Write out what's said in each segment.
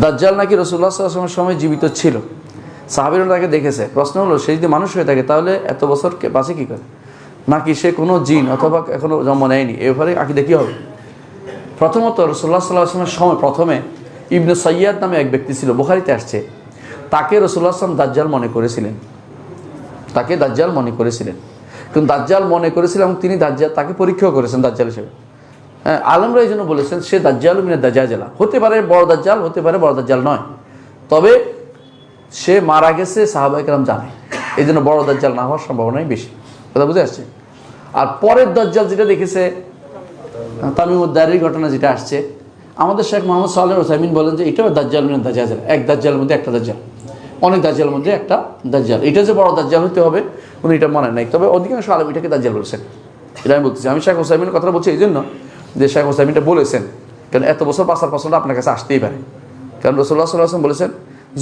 দাজ্জাল নাকি রসুল্লাহ সাল্লামের সময় জীবিত ছিল? সাহাবিরা তাকে দেখেছে। প্রশ্ন হলো, সে যদি মানুষ হয়ে থাকে, তাহলে এত বছর বাঁচে কী করে? নাকি সে কোনো জিন অথবা এখনও জন্ম নেয়নি? এ ব্যাপারে আকিদা কী হবে? প্রথমত রসুল্লাহ সাল্লাহ আসলামের সময় প্রথমে ইবনে সৈয়াদ নামে এক ব্যক্তি ছিল, বুখারিতে আসছে। তাকে রসুল্লাহ আসলাম দাজ্জাল মনে করেছিলেন। তাকে দাজ্জাল মনে করেছিলেন। কিন্তু দাজ্জাল মনে করেছিলেন এবং তিনি দাজ্জাল তাকে পরীক্ষাও করেছেন দাজ্জাল হিসেবে। আলমরা এই জন্য বলেছেন, সে দাজ্জাল মিনে দাজ্জালা। হতে পারে বড় দাজ্জাল, হতে পারে বড় দাজ্জাল নয়। তবে সে মারা গেছে সাহাবাহিকরাম জানে। এই জন্য বড় দাজ্জাল না হওয়ার সম্ভাবনাই বেশি। কথা বুঝে আসছে? আর পরের দাজ্জাল যেটা দেখেছে তামিমুদ্দারির ঘটনা যেটা আসছে, আমাদের শেখ মোহাম্মদ সাল্লাহ ওসাইমিন বলেন যে এটাও দাজ্জাল মিনে দাজ্জাল। এক দাজ্জালের মধ্যে একটা দাজ্জাল। অনেক দাজ্জালের মধ্যে একটা দাজ্জাল। এটা যে বড় দাজ্জাল হতে হবে, উনি এটা মনে নাই। তবে অধিকাংশ আলম এটাকে দাজ্জাল বলছেন। এটা আমি বলতেছি। আমি শেখ হোসাইমিনের কথা বলছি এই জন্য যে শেখ হোসাইমিনটা বলেছেন, কারণ এত বছর পাশার পাশাটা আপনার কাছে আসতেই পারে। কারণ রসুল্লাহ সাল্লাহ বলেছেন,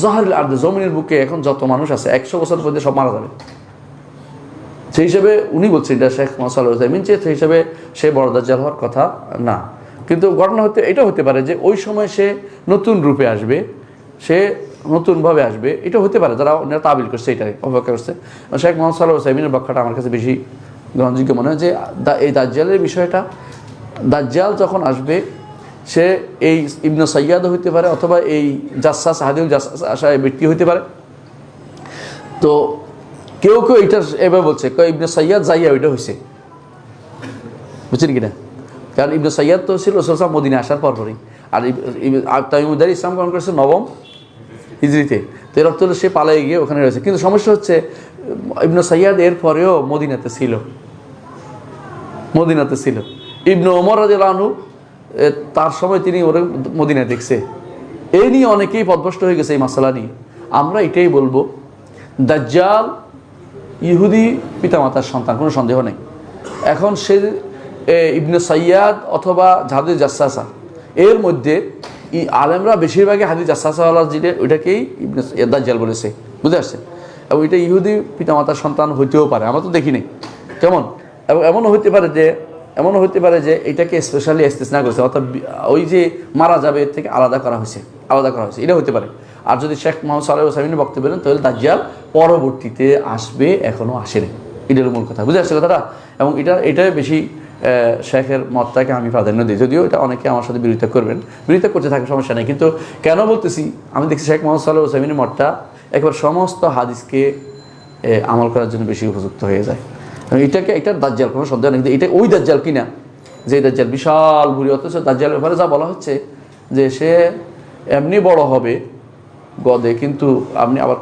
জহারুল আর্দ জমিনের বুকে এখন যত মানুষ আছে, একশো বছর পর্যন্ত সব মারা যাবে। সেই হিসেবে উনি বলছেন, এটা শেখ মসাল হুসাইমিন যে সেই হিসেবে সে বড় দাজ্জাল হওয়ার কথা না। কিন্তু ঘটনা হতে, এটা হতে পারে যে ওই সময় সে নতুন রূপে আসবে, সে নতুনভাবে আসবে, এটা হতে পারে, যারা অন্যরা তাবিল করছে এটাকে অপেক্ষা করছে। শেখ মোহাম্মদ সাল্লাহ ব্যাখ্যাটা আমার কাছে বেশি গ্রহণযোগ্য মনে হয় যে এই দাজ্জালের বিষয়টা দাজ্জাল যখন আসবে, সে এই ইবনে সৈয়াদও হইতে পারে অথবা এই জাসাস হাদিউল জাসাস আসা ব্যক্তি হইতে পারে। তো কেউ কেউ এটা এবার বলছে ইবনে সৈয়াদ যাইয়া ওইটা হয়েছে বুঝছেন কিনা? কারণ ইবনে সৈয়াদ তো ছিল রসুল মদিনে আসার পরপরই। আর তামিমুদ্দার ইসলাম গ্রহণ করেছে নবম হিজড়িতে। তো এর অর্থ হলো সে পালাই গিয়ে ওখানে রয়েছে। কিন্তু সমস্যা হচ্ছে, ইবনে সৈয়াদ এর পরেও মদিনাতে ছিল। মদিনাতে ছিল। ইবনে ওমর রাজু তার সময় তিনি ওরে মদিনায় দেখছে। এই নিয়ে অনেকেই পদভষ্ট হয়ে গেছে এই মশলা নিয়ে। আমরা এটাই বলব, দাজ্জাল ইহুদি পিতামাতার সন্তান, কোনো সন্দেহ নেই। এখন সে ইবনে সৈয়াদ অথবা জাহাদু জাসাসা, এর মধ্যে ই আলেমরা বেশিরভাগই হাদি জাসাসাওয়ালা যেটা ওইটাকেই ইবনে দাজ্জাল বলেছে। বুঝতে আসছে এবং এটা ইহুদি পিতামাতার সন্তান হইতেও পারে, আমরা তো দেখি নাই। কেমন? এবং এমনও হইতে পারে যে এমনও হতে পারে যে এটাকে স্পেশালি না করেছে, অর্থাৎ ওই যে মারা যাবে এর থেকে আলাদা করা হয়েছে, আলাদা করা হয়েছে, এটা হতে পারে। আর যদি শেখ মোহাম্মদ সাল্লাহ সামিনের বক্তব্য বলেন তাহলে দাজ্জাল পরবর্তীতে আসবে এখনও আসেনি। এটার মূল কথা, বুঝে আসছে কথাটা? এবং এটা এটাই বেশি শেখের মতটাকে আমি প্রাধান্য দিই। যদিও এটা অনেকে আমার সাথে বিরোধিতা করবেন, বিরোধিতা করতে থাকে সমস্যা নেই, কিন্তু কেন বলতেছি? আমি দেখছি শেখ মোহাম্মদ সাল্লাহ সামিনের মতটা একবার সমস্ত হাদিসকে আমল করার জন্য বেশি উপযুক্ত হয়ে যায়। এটাকে এটা দাজ্জাল কোনো সন্দেহ নেই। এটা ওই দাজ্জাল কিনা? যে দাজ্জাল বিশাল বুড়ি, অথচ দাজ্জালের ব্যাপারে যা বলা হচ্ছে, যে সে এমনি বড় হবে গদে, কিন্তু আপনি আবার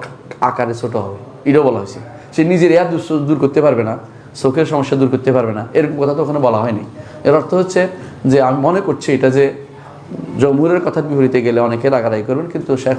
আকারে ছোট হবে। এটাও বলা হয়েছে। সে নিজের এর দূর দূর করতে পারবে না, চোখের সমস্যা দূর করতে পারবে না, এরকম কথা তো ওখানে বলা হয়নি। এর অর্থ হচ্ছে যে আমি মনে করছি এটা যে জমহুরের কথা বিপরীতে গেলে অনেকে রাগারাগি করবেন, কিন্তু শেখ